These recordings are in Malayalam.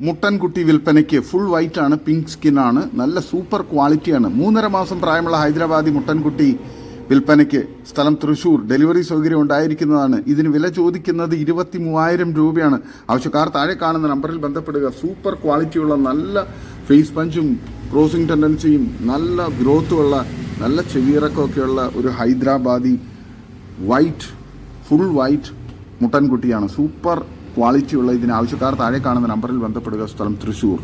മുട്ടൻകുട്ടി വിൽപ്പനയ്ക്ക് ഫുൾ വൈറ്റ് ആണ് പിങ്ക് സ്കിൻ ആണ് നല്ല സൂപ്പർ ക്വാളിറ്റിയാണ് മൂന്നര മാസം പ്രായമുള്ള ഹൈദരാബാദി മുട്ടൻകുട്ടി വിൽപ്പനയ്ക്ക് സ്ഥലം തൃശൂർ. ഡെലിവറി സൗകര്യം ഉണ്ടായിരിക്കുന്നതാണ്. ഇതിന് വില ചോദിക്കുന്നത് ഇരുപത്തി മൂവായിരം രൂപയാണ് ആവശ്യക്കാർ താഴെ കാണുന്ന നമ്പറിൽ ബന്ധപ്പെടുക. സൂപ്പർ ക്വാളിറ്റിയുള്ള നല്ല ഫേസ് പഞ്ചും ക്രോസിംഗ് ടെൻഡൻസിയും നല്ല ഗ്രോത്തുമുള്ള നല്ല ചെവിയിറക്കമൊക്കെയുള്ള ഒരു ഹൈദരാബാദി വൈറ്റ് ഫുൾ വൈറ്റ് മുട്ടൻകുട്ടിയാണ്. സൂപ്പർ ക്വാളിറ്റിയുള്ള ഇതിന് ആവശ്യക്കാർ താഴെ കാണുന്ന നമ്പറിൽ ബന്ധപ്പെടുക. സ്ഥലം തൃശൂർ.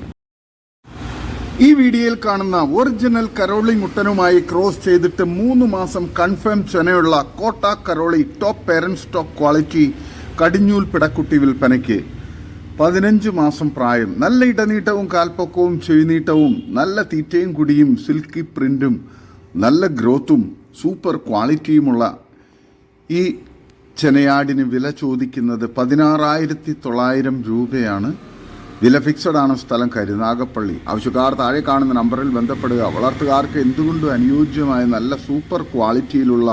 ഈ വീഡിയോയിൽ കാണുന്ന ഒറിജിനൽ കരോളി മുട്ടനുമായി ക്രോസ് ചെയ്തിട്ട് മൂന്ന് മാസം കൺഫേം ചെനയുള്ള കോട്ട കരോളി ടോപ്പ് പേരൻസ് സ്റ്റോക്ക് ക്വാളിറ്റി കടിഞ്ഞൂൽ പിടക്കുട്ടി വിൽപ്പനയ്ക്ക്. പതിനഞ്ച് മാസം പ്രായം. നല്ല ഇടനീട്ടവും കാൽപ്പൊക്കവും ചെവിനീട്ടവും നല്ല തീറ്റയും കുടിയും സിൽക്കി പ്രിന്റും നല്ല ഗ്രോത്തും സൂപ്പർ ക്വാളിറ്റിയുമുള്ള ഈ ചെനയാടിന് വില ചോദിക്കുന്നത് പതിനാറായിരത്തി തൊള്ളായിരം രൂപയാണ്. വില ഫിക്സഡ് ആണ് സ്ഥലം കരുനാഗപ്പള്ളി ആവശ്യക്കാർ താഴെ കാണുന്ന നമ്പറിൽ ബന്ധപ്പെടുക. വളർത്തുകാർക്ക് എന്തുകൊണ്ടും അനുയോജ്യമായ നല്ല സൂപ്പർ ക്വാളിറ്റിയിലുള്ള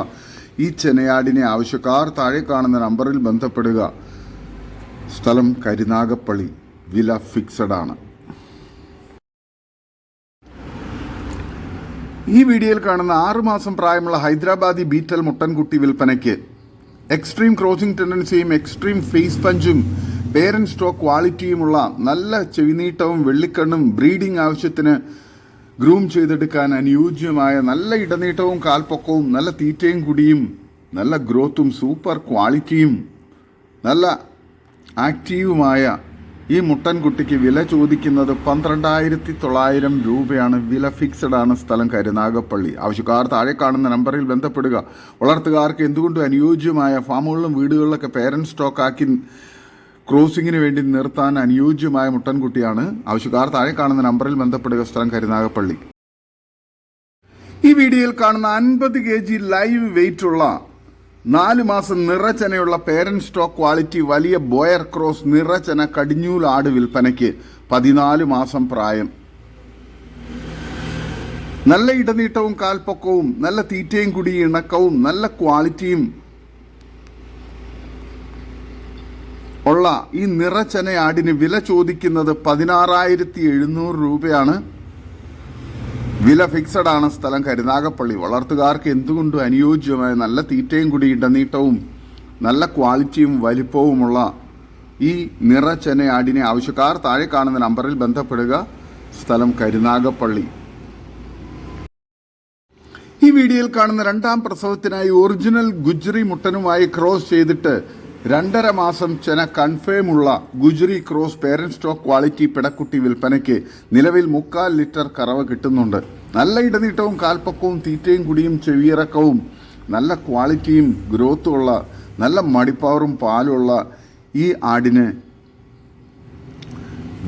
ഈ ചെനയാടിനെ ആവശ്യക്കാർ താഴെ കാണുന്ന നമ്പറിൽ ബന്ധപ്പെടുക? സ്ഥലം കരുനാഗപ്പള്ളി വില ഫിക്സഡ് ആണ്. ഈ വീഡിയോയിൽ കാണുന്ന ആറുമാസം പ്രായമുള്ള ഹൈദരാബാദി ബീറ്റൽ മുട്ടൻകുട്ടി വിൽപ്പനയ്ക്ക് എക്സ്ട്രീം ക്രോസിംഗ് ടെൻഡൻസിയും എക്സ്ട്രീം ഫേസ് പഞ്ചും പേരന്റ് സ്റ്റോക്ക് ക്വാളിറ്റിയുമുള്ള നല്ല ചെവിനീട്ടവും വെള്ളിക്കണ്ണും ബ്രീഡിംഗ് ആവശ്യത്തിന് ഗ്രൂം ചെയ്തെടുക്കാൻ അനുയോജ്യമായ നല്ല ഇടനീട്ടവും കാൽപ്പൊക്കവും നല്ല തീറ്റയും കുടിയും നല്ല ഗ്രോത്തും സൂപ്പർ ക്വാളിറ്റിയും നല്ല ആക്റ്റീവുമായ ഈ മുട്ടൻകുട്ടിക്ക് വില ചോദിക്കുന്നത് പന്ത്രണ്ടായിരത്തി തൊള്ളായിരം രൂപയാണ്. വില ഫിക്സഡ് ആണ് സ്ഥലം കരുനാഗപ്പള്ളി ആവശ്യക്കാർ താഴെ കാണുന്ന നമ്പറിൽ ബന്ധപ്പെടുക. വളർത്തുകാർക്ക് എന്തുകൊണ്ടും അനുയോജ്യമായ ഫാമുകളിലും വീടുകളിലൊക്കെ പേരന്റ് സ്റ്റോക്കാക്കി ക്രോസിങ്ങിന് വേണ്ടി നിർത്താൻ അനുയോജ്യമായ മുട്ടൻകുട്ടിയാണ്? ആവശ്യക്കാർ താഴെ കാണുന്ന നമ്പറിൽ ബന്ധപ്പെടുക. സ്ഥലം കരുനാഗപ്പള്ളി ഈ വീഡിയോയിൽ കാണുന്ന അൻപത് കെ ജി ലൈവ് വെയിറ്റ് ഉള്ള നാല് മാസം നിറച്ചനയുള്ള പേരന്റ് സ്റ്റോക്ക് ക്വാളിറ്റി വലിയ ബോയർ ക്രോസ് നിറച്ചന കടിഞ്ഞൂൽ ആട് വിൽപ്പനയ്ക്ക് പതിനാല് മാസം പ്രായം. നല്ല ഇടനീട്ടവും കാൽപ്പൊക്കവും നല്ല തീറ്റയും കുടി ഇണക്കവും നല്ല ക്വാളിറ്റിയും ഉള്ള ഈ നിറച്ചന ആടിന് വില ചോദിക്കുന്നത് പതിനാറായിരത്തി എഴുന്നൂറ് രൂപയാണ്. വില ഫിക്സഡ് ആണ് സ്ഥലം കരുനാഗപ്പള്ളി വളർത്തുകാർക്ക് എന്തുകൊണ്ടും അനുയോജ്യമായ നല്ല തീറ്റയും കൂടി ഇടനീട്ടവും നല്ല ക്വാളിറ്റിയും വലിപ്പവുമുള്ള ഈ നിറച്ചെന ആടിനെ ആവശ്യക്കാർ താഴെ കാണുന്ന നമ്പറിൽ ബന്ധപ്പെടുക. സ്ഥലം കരുനാഗപ്പള്ളി ഈ വീഡിയോയിൽ കാണുന്ന രണ്ടാം പ്രസവത്തിനായി ഒറിജിനൽ ഗുജറി മുട്ടനുമായി ക്രോസ് ചെയ്തിട്ട് രണ്ടര മാസം ചെന കൺഫേമുള്ള Gujari cross parent stock quality പിടക്കുട്ടി വിൽപ്പനയ്ക്ക് നിലവിൽ മുക്കാൽ ലിറ്റർ കറവ് കിട്ടുന്നുണ്ട്. നല്ല ഇടനീട്ടവും കാൽപ്പക്കവും തീറ്റയും കുടിയും ചെവിയിറക്കവും നല്ല ക്വാളിറ്റിയും ഗ്രോത്തുമുള്ള നല്ല മടിപ്പവറും പാലുമുള്ള ഈ ആടിന്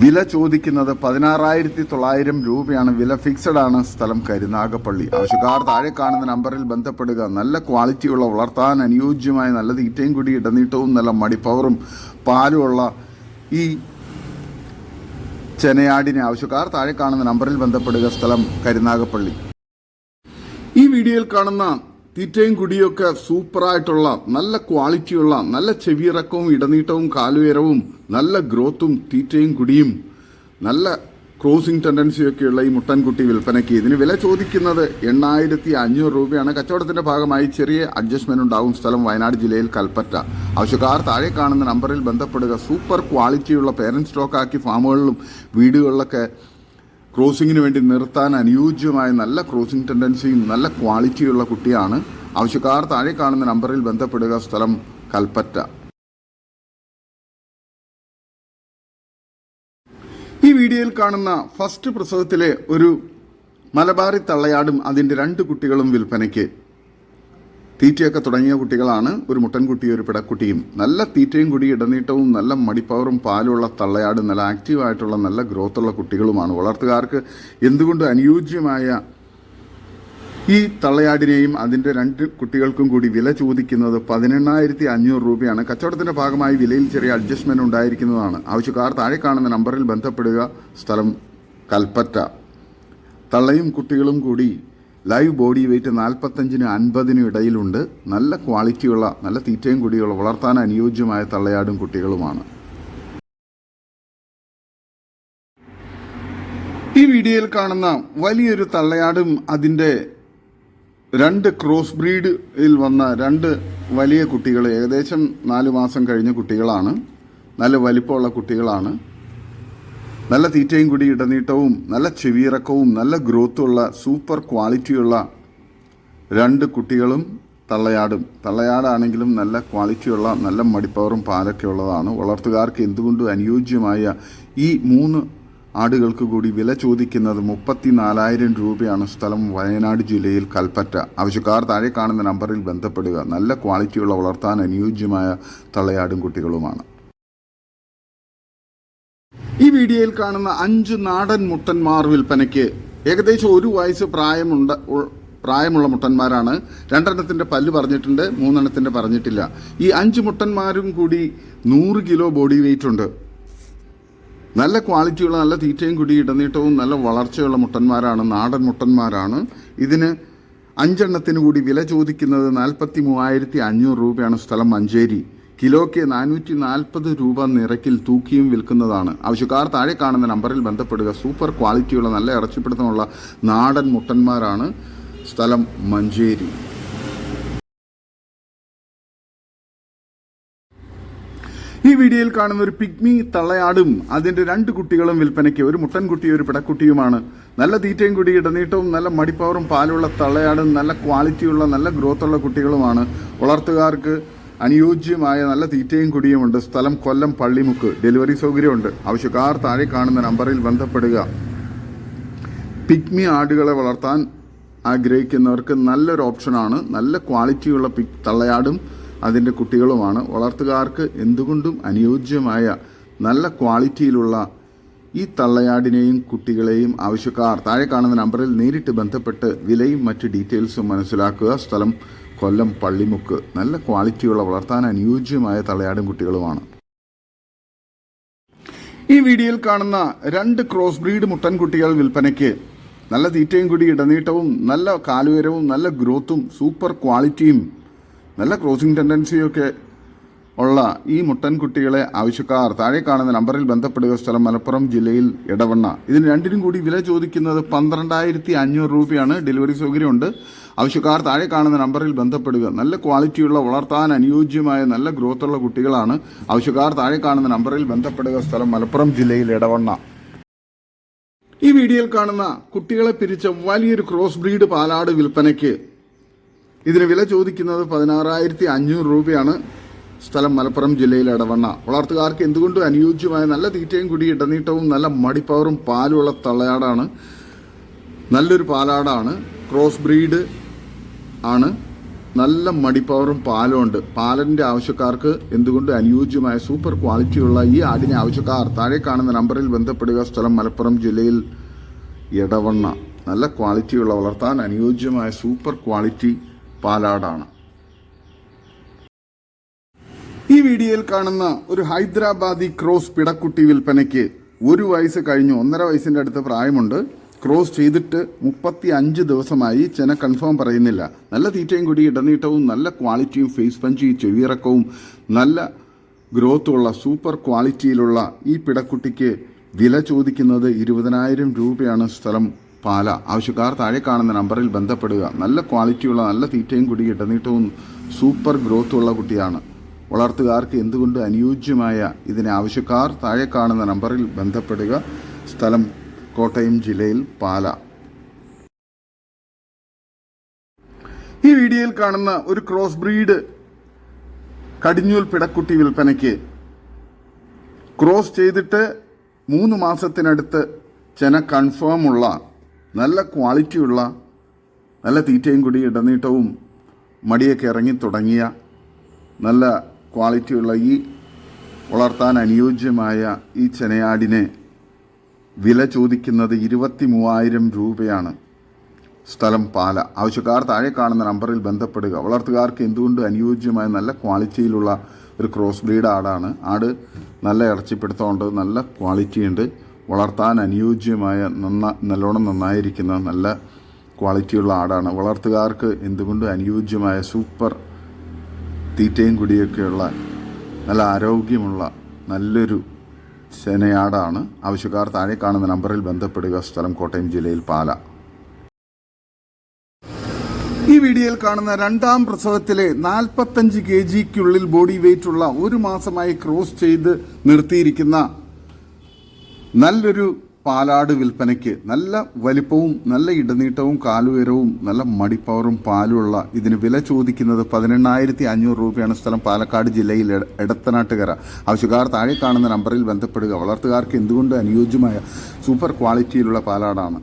വില ചോദിക്കുന്നത് പതിനാറായിരത്തി തൊള്ളായിരം രൂപയാണ്. വില ഫിക്സഡ് ആണ് സ്ഥലം കരുനാഗപ്പള്ളി. ആവശ്യക്കാർ താഴെ കാണുന്ന നമ്പറിൽ ബന്ധപ്പെടുക. നല്ല ക്വാളിറ്റിയുള്ള വളർത്താൻ അനുയോജ്യമായ നല്ല തീറ്റയും കൂടി ഇടനീട്ടവും നല്ല മടിപ്പവറും പാലുമുള്ള ഈ ചെനയാടിനെ ആവശ്യക്കാർ താഴെ കാണുന്ന നമ്പറിൽ ബന്ധപ്പെടുക. സ്ഥലം കരുനാഗപ്പള്ളി. ഈ വീഡിയോയിൽ കാണുന്ന തീറ്റയും കുടിയൊക്കെ സൂപ്പറായിട്ടുള്ള നല്ല ക്വാളിറ്റിയുള്ള നല്ല ചെവിയിറക്കവും ഇടനീട്ടവും കാലുയരവും നല്ല ഗ്രോത്തും തീറ്റയും കുടിയും നല്ല ക്രോസിംഗ് ടെൻഡൻസിയൊക്കെയുള്ള ഈ മുട്ടൻകുട്ടി വിൽപ്പനയ്ക്ക് ഇതിന് വില ചോദിക്കുന്നത് എണ്ണായിരത്തി അഞ്ഞൂറ് രൂപയാണ്. കച്ചവടത്തിന്റെ ഭാഗമായി ചെറിയ അഡ്ജസ്റ്റ്മെന്റ് ഉണ്ടാകും സ്ഥലം വയനാട് ജില്ലയിൽ കൽപ്പറ്റ. ആവശ്യക്കാർ താഴെ കാണുന്ന നമ്പറിൽ ബന്ധപ്പെടുക. സൂപ്പർ ക്വാളിറ്റിയുള്ള പേരൻസ് സ്റ്റോക്കാക്കി ഫാമുകളിലും വീടുകളിലൊക്കെ ക്രോസിങ്ങിന് വേണ്ടി നിർത്താൻ അനുയോജ്യമായ നല്ല ക്രോസിംഗ് ടെൻഡൻസിയും നല്ല ക്വാളിറ്റിയുള്ള കുട്ടിയാണ് ആവശ്യക്കാർ. താഴെ കാണുന്ന നമ്പറിൽ ബന്ധപ്പെടുക. സ്ഥലം കൽപ്പറ്റ. ഈ വീഡിയോയിൽ കാണുന്ന ഫസ്റ്റ് പ്രസവത്തിലെ ഒരു മലബാറി തള്ളയാടും അതിന്റെ രണ്ട് കുട്ടികളും വിൽപ്പനയ്ക്ക്. തീറ്റയൊക്കെ തുടങ്ങിയ കുട്ടികളാണ് ഒരു മുട്ടൻകുട്ടിയും ഒരു പിടക്കുട്ടിയും. നല്ല തീറ്റയും കൂടി ഇടനീട്ടവും നല്ല മടിപ്പവറും പാലുള്ള തള്ളയാട് നല്ല ആക്റ്റീവായിട്ടുള്ള നല്ല ഗ്രോത്തുള്ള കുട്ടികളുമാണ്. വളർത്തുകാർക്ക് എന്തുകൊണ്ട് അനുയോജ്യമായ ഈ തള്ളയാടിനെയും അതിന്റെ രണ്ട് കുട്ടികൾക്കും കൂടി വില ചോദിക്കുന്നത് പതിനെണ്ണായിരത്തി അഞ്ഞൂറ് രൂപയാണ്. കച്ചവടത്തിന്റെ ഭാഗമായി വിലയിൽ ചെറിയ അഡ്ജസ്റ്റ്മെന്റ് ഉണ്ടായിരിക്കുന്നതാണ്. ആവശ്യക്കാർ താഴെ കാണുന്ന നമ്പറിൽ ബന്ധപ്പെടുക. സ്ഥലം കൽപ്പറ്റ. തള്ളയും കുട്ടികളും കൂടി ലൈവ് ബോഡി വെയ്റ്റ് നാൽപ്പത്തഞ്ചിന് അൻപതിനും ഇടയിലുണ്ട്. നല്ല ക്വാളിറ്റിയുള്ള നല്ല തീറ്റയും കൂടിയുള്ള വളർത്താൻ അനുയോജ്യമായ തള്ളയാടും കുട്ടികളുമാണ്. ഈ വീഡിയോയിൽ കാണുന്ന വലിയൊരു തള്ളയാടും അതിന്റെ രണ്ട് ക്രോസ് ബ്രീഡിൽ വന്ന രണ്ട് വലിയ കുട്ടികൾ ഏകദേശം നാല് മാസം കഴിഞ്ഞ കുട്ടികളാണ്. നല്ല വലിപ്പമുള്ള കുട്ടികളാണ്. നല്ല തീറ്റയും കൂടി ഇടനീട്ടവും നല്ല ചെവിയിറക്കവും നല്ല ഗ്രോത്തുള്ള സൂപ്പർ ക്വാളിറ്റിയുള്ള രണ്ട് കുട്ടികളും തള്ളയാടും. തള്ളയാടാണെങ്കിലും നല്ല ക്വാളിറ്റിയുള്ള നല്ല മടിപ്പവറും പാലൊക്കെ ഉള്ളതാണ്. വളർത്തുകാർക്ക് എന്തുകൊണ്ടും അനുയോജ്യമായ ഈ മൂന്ന് ആടുകൾക്ക് കൂടി വില ചോദിക്കുന്നത് മുപ്പത്തി നാലായിരം രൂപയാണ് സ്ഥലം വയനാട് ജില്ലയിൽ കൽപ്പറ്റ. ആവശ്യക്കാർ താഴെ കാണുന്ന നമ്പറിൽ ബന്ധപ്പെടുക. നല്ല ക്വാളിറ്റിയുള്ള വളർത്താൻ അനുയോജ്യമായ തള്ളയാടും കുട്ടികളുമാണ്. ഈ വീഡിയോയിൽ കാണുന്ന അഞ്ച് നാടൻ മുട്ടന്മാർ വിൽപ്പനയ്ക്ക് ഏകദേശം ഒരു വയസ്സ് പ്രായമുണ്ട് പ്രായമുള്ള മുട്ടന്മാരാണ്. രണ്ടെണ്ണത്തിന്റെ പല്ല് പറഞ്ഞിട്ടുണ്ട് മൂന്നെണ്ണത്തിന്റെ പറഞ്ഞിട്ടില്ല. ഈ അഞ്ച് മുട്ടന്മാരും കൂടി നൂറ് കിലോ ബോഡി വെയിറ്റ് ഉണ്ട്. നല്ല ക്വാളിറ്റിയുള്ള നല്ല തീറ്റയും കൂടി ഇടനീട്ടവും നല്ല വളർച്ചയുള്ള മുട്ടന്മാരാണ് നാടൻ മുട്ടന്മാരാണ്. ഇതിന് അഞ്ചെണ്ണത്തിന് കൂടി വില ചോദിക്കുന്നത് നാൽപ്പത്തി മൂവായിരത്തി അഞ്ഞൂറ് രൂപയാണ് സ്ഥലം മഞ്ചേരി. കിലോയ്ക്ക് നാനൂറ്റി നാൽപ്പത് രൂപ നിരക്കിൽ തൂക്കിയും വിൽക്കുന്നതാണ്. ആവശ്യക്കാർ താഴെ കാണുന്ന നമ്പറിൽ ബന്ധപ്പെടുക. സൂപ്പർ ക്വാളിറ്റിയുള്ള നല്ല ഇറച്ചിപ്പിടുത്തമുള്ള നാടൻ മുട്ടന്മാരാണ് സ്ഥലം മഞ്ചേരി. ഈ വീഡിയോയിൽ കാണുന്ന ഒരു പിഗ്മി തള്ളയാടും അതിന്റെ രണ്ട് കുട്ടികളും വിൽപ്പനയ്ക്ക്. ഒരു മുട്ടൻകുട്ടിയും ഒരു പിടക്കുട്ടിയുമാണ്. നല്ല തീറ്റയും കുടി ഇടനീട്ടവും നല്ല മടിപ്പവറും പാലുള്ള തള്ളയാടും നല്ല ക്വാളിറ്റിയുള്ള നല്ല ഗ്രോത്തുള്ള കുട്ടികളുമാണ്. വളർത്തുകാർക്ക് അനുയോജ്യമായ നല്ല തീറ്റയും കുടിയുമുണ്ട്. സ്ഥലം കൊല്ലം പള്ളിമുക്ക്. ഡെലിവറി സൗകര്യമുണ്ട്. ആവശ്യക്കാർ താഴെ കാണുന്ന നമ്പറിൽ ബന്ധപ്പെടുക. പിഗ്മി ആടുകളെ വളർത്താൻ ആഗ്രഹിക്കുന്നവർക്ക് നല്ലൊരു ഓപ്ഷനാണ്. നല്ല ക്വാളിറ്റിയുള്ള പിക് തള്ളയാടും അതിന്റെ കുട്ടികളുമാണ്. വളർത്തുകാർക്ക് എന്തുകൊണ്ടും അനുയോജ്യമായ നല്ല ക്വാളിറ്റിയിലുള്ള ഈ തള്ളയാടിനെയും കുട്ടികളെയും ആവശ്യക്കാർ താഴെ കാണുന്ന നമ്പറിൽ നേരിട്ട് ബന്ധപ്പെട്ട് വിലയും മറ്റ് ഡീറ്റെയിൽസും മനസ്സിലാക്കുക. സ്ഥലം കൊല്ലം പള്ളിമുക്ക് നല്ല ക്വാളിറ്റിയുള്ള വളർത്താൻ അനുയോജ്യമായ തളയാടും കുട്ടികളുമാണ്. ഈ വീഡിയോയിൽ കാണുന്ന രണ്ട് ക്രോസ് ബ്രീഡ് മുട്ടൻകുട്ടികൾ വിൽപ്പനയ്ക്ക് നല്ല തീറ്റയും കൂടി ഇടനീട്ടവും നല്ല കാലുയരവും നല്ല ഗ്രോത്തും സൂപ്പർ ക്വാളിറ്റിയും നല്ല ക്രോസിംഗ് ടെൻഡൻസിയൊക്കെ ഉള്ള ഈ മുട്ടൻകുട്ടികളെ ആവശ്യക്കാർ താഴെ കാണുന്ന നമ്പറിൽ ബന്ധപ്പെടുക. സ്ഥലം മലപ്പുറം ജില്ലയിൽ ഇടവണ്ണ ഇതിന് രണ്ടിനും കൂടി വില ചോദിക്കുന്നത് പന്ത്രണ്ടായിരത്തി അഞ്ഞൂറ് രൂപയാണ്. ഡെലിവറി സൗകര്യമുണ്ട്. ആവശ്യക്കാർ താഴെ കാണുന്ന നമ്പറിൽ ബന്ധപ്പെടുക. നല്ല ക്വാളിറ്റിയുള്ള വളർത്താൻ അനുയോജ്യമായ നല്ല ഗ്രോത്തുള്ള കുട്ടികളാണ് ആവശ്യക്കാർ താഴെ കാണുന്ന നമ്പറിൽ ബന്ധപ്പെടുക. സ്ഥലം മലപ്പുറം ജില്ലയിൽ ഇടവണ്ണ ഈ വീഡിയോയിൽ കാണുന്ന കുട്ടികളെ പിരിച്ച വലിയൊരു ക്രോസ് ബ്രീഡ് പാലാട് വിൽപ്പനയ്ക്ക് ഇതിന് വില ചോദിക്കുന്നത് പതിനാറായിരത്തി അഞ്ഞൂറ് രൂപയാണ്. സ്ഥലം മലപ്പുറം ജില്ലയിൽ ഇടവണ്ണ വളർത്തുകാർക്ക് എന്തുകൊണ്ടും അനുയോജ്യമായ നല്ല തീറ്റയും കുടി ഇടനീട്ടവും നല്ല മടിപ്പവറും പാലുള്ള തള്ളയാടാണ്? നല്ലൊരു പാലാടാണ്. ക്രോസ് ബ്രീഡ് ആണ്. നല്ല മടിപ്പവറും പാലും ഉണ്ട്. പാലന്റെ ആവശ്യക്കാർക്ക് എന്തുകൊണ്ട് അനുയോജ്യമായ സൂപ്പർ ക്വാളിറ്റിയുള്ള ഈ ആടിനെ ആവശ്യക്കാർ താഴെ കാണുന്ന നമ്പറിൽ ബന്ധപ്പെടുക? സ്ഥലം മലപ്പുറം ജില്ലയിൽ ഇടവണ്ണ നല്ല ക്വാളിറ്റിയുള്ള വളർത്താൻ അനുയോജ്യമായ സൂപ്പർ ക്വാളിറ്റി പാലാടാണ്. ഈ വീഡിയോയിൽ കാണുന്ന ഒരു ഹൈദരാബാദി ക്രോസ് പിടക്കുട്ടി വിൽപ്പനയ്ക്ക് ഒരു വയസ്സ് കഴിഞ്ഞു ഒന്നര വയസ്സിന്റെ അടുത്ത് പ്രായമുണ്ട്. ക്രോസ് ചെയ്തിട്ട് മുപ്പത്തി അഞ്ച് ദിവസമായി ചെന കൺഫേം പറയുന്നില്ല. നല്ല തീറ്റയും കൂടി ഇടനീട്ടവും നല്ല ക്വാളിറ്റിയും ഫേസ് പഞ്ചി ചെവിയിറക്കവും നല്ല ഗ്രോത്തുള്ള സൂപ്പർ ക്വാളിറ്റിയിലുള്ള ഈ പിടക്കുട്ടിക്ക് വില ചോദിക്കുന്നത് ഇരുപതിനായിരം രൂപയാണ് സ്ഥലം പാല. ആവശ്യക്കാർ താഴെ കാണുന്ന നമ്പറിൽ ബന്ധപ്പെടുക. നല്ല ക്വാളിറ്റിയുള്ള നല്ല തീറ്റയും കൂടി ഇടനീട്ടവും സൂപ്പർ ഗ്രോത്തുള്ള കുട്ടിയാണ്. വളർത്തുകാർക്ക് എന്തുകൊണ്ട് അനുയോജ്യമായ ഇതിനെ ആവശ്യക്കാർ താഴെ കാണുന്ന നമ്പറിൽ ബന്ധപ്പെടുക? സ്ഥലം കോട്ടയം ജില്ലയിൽ പാല. ഈ വീഡിയോയിൽ കാണുന്ന ഒരു ക്രോസ് ബ്രീഡ് കടിഞ്ഞൂൽ പിടക്കുട്ടി വിൽപ്പനയ്ക്ക് ക്രോസ് ചെയ്തിട്ട് മൂന്ന് മാസത്തിനടുത്ത് ചെന കൺഫേമുള്ള നല്ല ക്വാളിറ്റിയുള്ള നല്ല തീറ്റയും കൂടി ഇടനീട്ടവും മടിയൊക്കെ ഇറങ്ങി തുടങ്ങിയ നല്ല ക്വാളിറ്റിയുള്ള ഈ വളർത്താൻ അനുയോജ്യമായ ഈ ചെനയാടിനെ വില ചോദിക്കുന്നത് ഇരുപത്തി മൂവായിരം രൂപയാണ്. സ്ഥലം പാല. ആവശ്യക്കാർ താഴെ കാണുന്ന നമ്പറിൽ ബന്ധപ്പെടുക. വളർത്തുകാർക്ക് എന്തുകൊണ്ട് അനുയോജ്യമായ നല്ല ക്വാളിറ്റിയിലുള്ള ഒരു ക്രോസ് ബ്രീഡ് ആടാണ്? ആട് നല്ല ഇറച്ചിപ്പിടുത്തമുണ്ട് നല്ല ക്വാളിറ്റി ഉണ്ട്. വളർത്താൻ അനുയോജ്യമായ നന്ന നല്ലോണം നന്നായിരിക്കുന്ന നല്ല ക്വാളിറ്റിയുള്ള ആടാണ്. വളർത്തുകാർക്ക് എന്തുകൊണ്ട് അനുയോജ്യമായ സൂപ്പർ തീറ്റയും കുടിയൊക്കെയുള്ള നല്ല ആരോഗ്യമുള്ള നല്ലൊരു ശനയാടാണ് ആവശ്യക്കാർ താഴെ കാണുന്ന നമ്പറിൽ ബന്ധപ്പെടുക. സ്ഥലം കോട്ടയം ജില്ലയിൽ പാല. ഈ വീഡിയോയിൽ കാണുന്ന രണ്ടാം പ്രസവത്തിലെ നാൽപ്പത്തഞ്ച് കെ ജിക്കുള്ളിൽ ബോഡി വെയിറ്റ് ഉള്ള ഒരു മാസമായി ക്രോസ് ചെയ്ത് നിർത്തിയിരിക്കുന്ന നല്ലൊരു പാലാട് വിൽപ്പനയ്ക്ക് നല്ല വലിപ്പവും നല്ല ഇടനീട്ടവും കാലുയരവും നല്ല മടിപ്പവറും പാലുമുള്ള ഇതിന് വില ചോദിക്കുന്നത് പതിനെണ്ണായിരത്തി അഞ്ഞൂറ് രൂപയാണ് സ്ഥലം പാലക്കാട് ജില്ലയിൽ എട- എടത്തനാട്ടുകര. ആവശ്യക്കാർ താഴെ കാണുന്ന നമ്പറിൽ ബന്ധപ്പെടുക. വളർത്തുകാർക്ക് എന്തുകൊണ്ട് അനുയോജ്യമായ സൂപ്പർ ക്വാളിറ്റിയിലുള്ള പാലാടാണ്.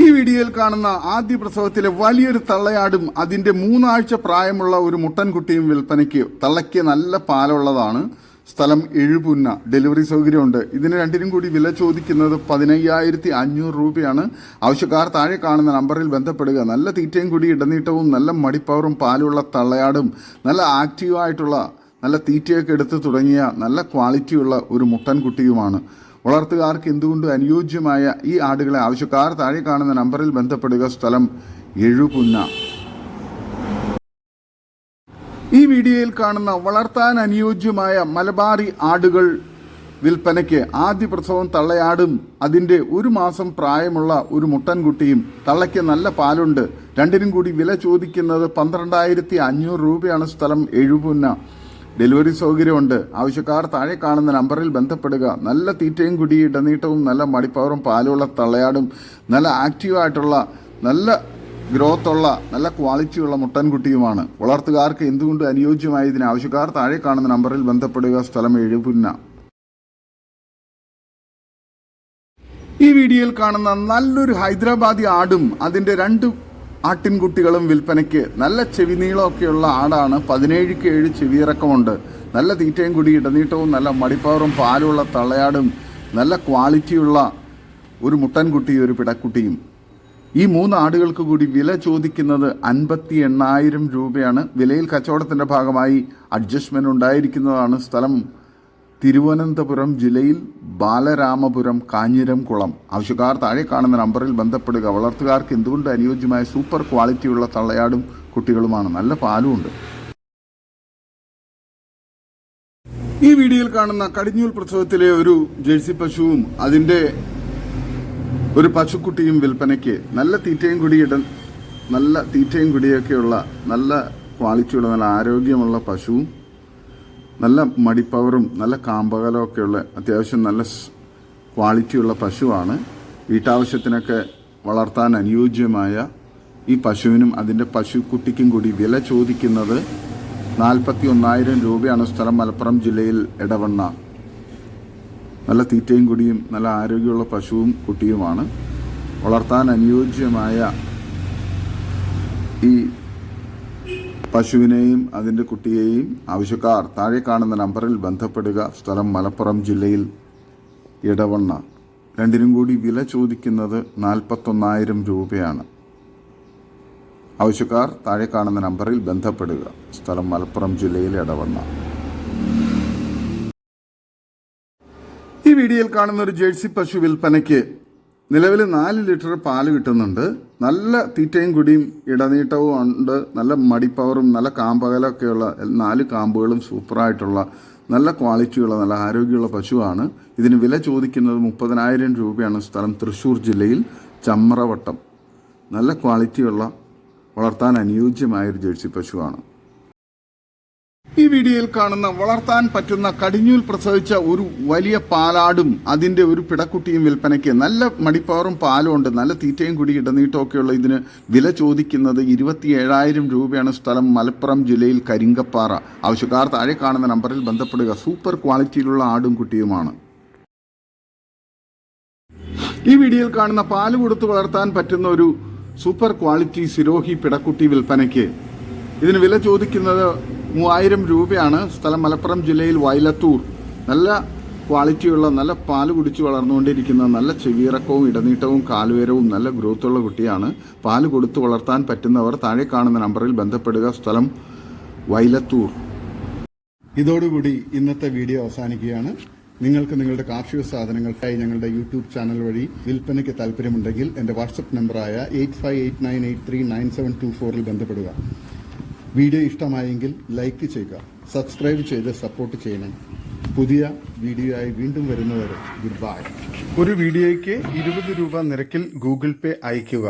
ഈ വീഡിയോയിൽ കാണുന്ന ആദ്യ പ്രസവത്തിലെ വലിയൊരു തള്ളയാടും അതിന്റെ മൂന്നാഴ്ച പ്രായമുള്ള ഒരു മുട്ടൻകുട്ടിയും വിൽപ്പനയ്ക്ക് തള്ളയ്ക്ക് നല്ല പാലുള്ളതാണ്. സ്ഥലം എഴുപുന്ന ഡെലിവറി സൗകര്യമുണ്ട്. ഇതിന് രണ്ടിനും കൂടി വില ചോദിക്കുന്നത് പതിനയ്യായിരത്തി അഞ്ഞൂറ് രൂപയാണ്. ആവശ്യക്കാർ താഴെ കാണുന്ന നമ്പറിൽ ബന്ധപ്പെടുക. നല്ല തീറ്റയും കൂടി ഇടനീട്ടവും നല്ല മടിപ്പവറും പാലുള്ള തള്ളയാടും നല്ല ആക്റ്റീവായിട്ടുള്ള നല്ല തീറ്റയൊക്കെ എടുത്ത് തുടങ്ങിയ നല്ല ക്വാളിറ്റിയുള്ള ഒരു മുട്ടൻകുട്ടിയുമാണ് വളർത്തുകാർക്ക് എന്തുകൊണ്ട് അനുയോജ്യമായ ഈ ആടുകളെ ആവശ്യക്കാർ താഴെ കാണുന്ന നമ്പറിൽ ബന്ധപ്പെടുക? സ്ഥലം എഴുപുന്ന ഈ വീഡിയോയിൽ കാണുന്ന വളർത്താൻ അനുയോജ്യമായ മലബാറി ആടുകൾ വിൽപ്പനയ്ക്ക് ആദ്യ പ്രസവം തള്ളയാടും. അതിന്റെ ഒരു മാസം പ്രായമുള്ള ഒരു മുട്ടൻകുട്ടിയും തള്ളയ്ക്ക് നല്ല പാലുണ്ട്. രണ്ടിനും കൂടി വില ചോദിക്കുന്നത് പന്ത്രണ്ടായിരത്തി അഞ്ഞൂറ് രൂപയാണ് സ്ഥലം. എഴുപുന്ന ഡെലിവറി സൗകര്യമുണ്ട്. ആവശ്യക്കാർ താഴെ കാണുന്ന നമ്പറിൽ ബന്ധപ്പെടുക. നല്ല തീറ്റയും കുടി ഇടനീട്ടവും നല്ല മടിപ്പവറും പാലുള്ള തള്ളയാടും നല്ല ആക്റ്റീവായിട്ടുള്ള നല്ല ഗ്രോത്തുള്ള നല്ല ക്വാളിറ്റിയുള്ള മുട്ടൻകുട്ടിയുമാണ്. വളർത്തുകാർക്ക് എന്തുകൊണ്ട് അനുയോജ്യമായ ഇതിന് ആവശ്യക്കാർ താഴെ കാണുന്ന നമ്പറിൽ ബന്ധപ്പെടുക സ്ഥലം എഴുപുന്ന ഈ വീഡിയോയിൽ കാണുന്ന നല്ലൊരു ഹൈദരാബാദി ആടും അതിന്റെ രണ്ട് ആട്ടിൻകുട്ടികളും വിൽപ്പനയ്ക്ക് നല്ല ചെവി നീളമൊക്കെയുള്ള ആടാണ്. പതിനേഴിക്ക് ഏഴ് ചെവിയിറക്കമുണ്ട് നല്ല തീറ്റയും കൂടി ഇടനീട്ടവും നല്ല മടിപ്പവറും പാലുള്ള തള്ളയാടും നല്ല ക്വാളിറ്റിയുള്ള ഒരു മുട്ടൻകുട്ടി ഒരു പിടക്കുട്ടിയും. ഈ മൂന്ന് ആടുകൾക്ക് കൂടി വില ചോദിക്കുന്നത് അൻപത്തി എണ്ണായിരം രൂപയാണ്. വിലയിൽ കച്ചവടത്തിന്റെ ഭാഗമായി അഡ്ജസ്റ്റ്മെന്റ് ഉണ്ടായിരിക്കുന്നതാണ് സ്ഥലം. തിരുവനന്തപുരം ജില്ലയിൽ ബാലരാമപുരം കാഞ്ഞിരം കുളം. ആവശ്യക്കാർ താഴെ കാണുന്ന നമ്പറിൽ ബന്ധപ്പെടുക. വളർത്തുകാർക്ക് എന്തുകൊണ്ട് അനുയോജ്യമായ സൂപ്പർ ക്വാളിറ്റിയുള്ള തള്ളയാടും കുട്ടികളുമാണ്? നല്ല പാലുമുണ്ട് ഈ വീഡിയോയിൽ കാണുന്ന കടിഞ്ഞൂൽ പ്രസവത്തിലെ ഒരു ജേഴ്സി പശുവും അതിന്റെ ഒരു പശുക്കുട്ടിയും വിൽപ്പനയ്ക്ക് നല്ല തീറ്റയും കുടിയിട നല്ല തീറ്റയും കുടിയൊക്കെയുള്ള നല്ല ക്വാളിറ്റിയുള്ള നല്ല ആരോഗ്യമുള്ള പശുവും നല്ല മടിപ്പവറും നല്ല കാമ്പകലവും ഒക്കെയുള്ള അത്യാവശ്യം നല്ല ക്വാളിറ്റിയുള്ള പശുവാണ്. വീട്ടാവശ്യത്തിനൊക്കെ വളർത്താൻ അനുയോജ്യമായ ഈ പശുവിനും അതിന്റെ പശുക്കുട്ടിക്കും കൂടി വില ചോദിക്കുന്നത് നാൽപ്പത്തി ഒന്നായിരം രൂപയാണ് സ്ഥലം മലപ്പുറം ജില്ലയിൽ എടവണ്ണ. നല്ല തീറ്റയും കുടിയും നല്ല ആരോഗ്യമുള്ള പശുവും കുട്ടിയുമാണ്. വളർത്താൻ അനുയോജ്യമായ ഈ പശുവിനെയും അതിന്റെ കുട്ടിയെയും ആവശ്യക്കാർ താഴെ കാണുന്ന നമ്പറിൽ ബന്ധപ്പെടുക. സ്ഥലം മലപ്പുറം ജില്ലയിൽ ഇടവണ്ണ. രണ്ടിനും കൂടി വില ചോദിക്കുന്നത് നാൽപ്പത്തൊന്നായിരം രൂപയാണ്. ആവശ്യക്കാർ താഴെ കാണുന്ന നമ്പറിൽ ബന്ധപ്പെടുക. സ്ഥലം മലപ്പുറം ജില്ലയിൽ ഇടവണ്ണ. വീഡിയോയിൽ കാണുന്ന ഒരു ജേഴ്സി പശു വിൽപ്പനയ്ക്ക് നിലവിൽ നാല് ലിറ്റർ പാൽ കിട്ടുന്നുണ്ട്. നല്ല തീറ്റയും കുടിയും ഇടനീട്ടവും ഉണ്ട്. നല്ല മടിപ്പവറും നല്ല കാമ്പകലൊക്കെയുള്ള നാല് കാമ്പുകളും സൂപ്പറായിട്ടുള്ള നല്ല ക്വാളിറ്റിയുള്ള നല്ല ആരോഗ്യമുള്ള പശുവാണ്. ഇതിന് വില ചോദിക്കുന്നത് മുപ്പതിനായിരം രൂപയാണ്. സ്ഥലം തൃശ്ശൂർ ജില്ലയിൽ ചമ്രവട്ടം. നല്ല ക്വാളിറ്റിയുള്ള വളർത്താൻ അനുയോജ്യമായൊരു ജേഴ്സി പശുവാണ്. ഈ വീഡിയോയിൽ കാണുന്ന വളർത്താൻ പറ്റുന്ന കടിഞ്ഞൂൽ പ്രസവിച്ച ഒരു വലിയ പാലാടും അതിന്റെ ഒരു പിടക്കുട്ടിയും വിൽപ്പനയ്ക്ക് നല്ല മടിപ്പാറും പാലും ഉണ്ട്. നല്ല തീറ്റയും കുടി ഇടനീട്ടമൊക്കെയുള്ള ഇതിന് വില ചോദിക്കുന്നത് ഇരുപത്തി ഏഴായിരം രൂപയാണ് സ്ഥലം മലപ്പുറം ജില്ലയിൽ കരിങ്കപ്പാറ. ആവശ്യക്കാർ താഴെ കാണുന്ന നമ്പറിൽ ബന്ധപ്പെടുക. സൂപ്പർ ക്വാളിറ്റിയിലുള്ള ആടും കുട്ടിയുമാണ്. ഈ വീഡിയോയിൽ കാണുന്ന പാൽ കൊടുത്ത് വളർത്താൻ പറ്റുന്ന ഒരു സൂപ്പർ ക്വാളിറ്റി സിരോഹി പിടക്കുട്ടി വിൽപ്പനയ്ക്ക് ഇതിന് വില ചോദിക്കുന്നത് മൂവായിരം രൂപയാണ് സ്ഥലം മലപ്പുറം ജില്ലയിൽ വയലത്തൂർ. നല്ല ക്വാളിറ്റിയുള്ള നല്ല പാൽ കുടിച്ച് വളർന്നുകൊണ്ടിരിക്കുന്ന നല്ല ചെവിയിറക്കവും ഇടനീട്ടവും കാലുയരവും നല്ല ഗ്രോത്തുള്ള കുട്ടിയാണ്. പാൽ കൊടുത്തു വളർത്താൻ പറ്റുന്നവർ താഴെ കാണുന്ന നമ്പറിൽ ബന്ധപ്പെടുക. സ്ഥലം വൈലത്തൂർ ഇതോടുകൂടി ഇന്നത്തെ വീഡിയോ അവസാനിക്കുകയാണ്. നിങ്ങൾക്ക് നിങ്ങളുടെ കാർഷിക സാധനങ്ങൾക്കായി ഞങ്ങളുടെ യൂട്യൂബ് ചാനൽ വഴി വിൽപ്പനയ്ക്ക് താല്പര്യമുണ്ടെങ്കിൽ എന്റെ വാട്സപ്പ് നമ്പറായ eight five eight nine eight three nine seven two ഫോറിൽ ബന്ധപ്പെടുക. വീഡിയോ ഇഷ്ടമായെങ്കിൽ ലൈക്ക് ചെയ്യുക സബ്സ്ക്രൈബ് ചെയ്ത് സപ്പോർട്ട് ചെയ്യണം. പുതിയ വീഡിയോ ആയി വീണ്ടും വരുന്നവരെ ഗുഡ് ബൈ. ഒരു വീഡിയോയ്ക്ക് ഇരുപത് രൂപ നിരക്കിൽ ഗൂഗിൾ പേ അയയ്ക്കുക.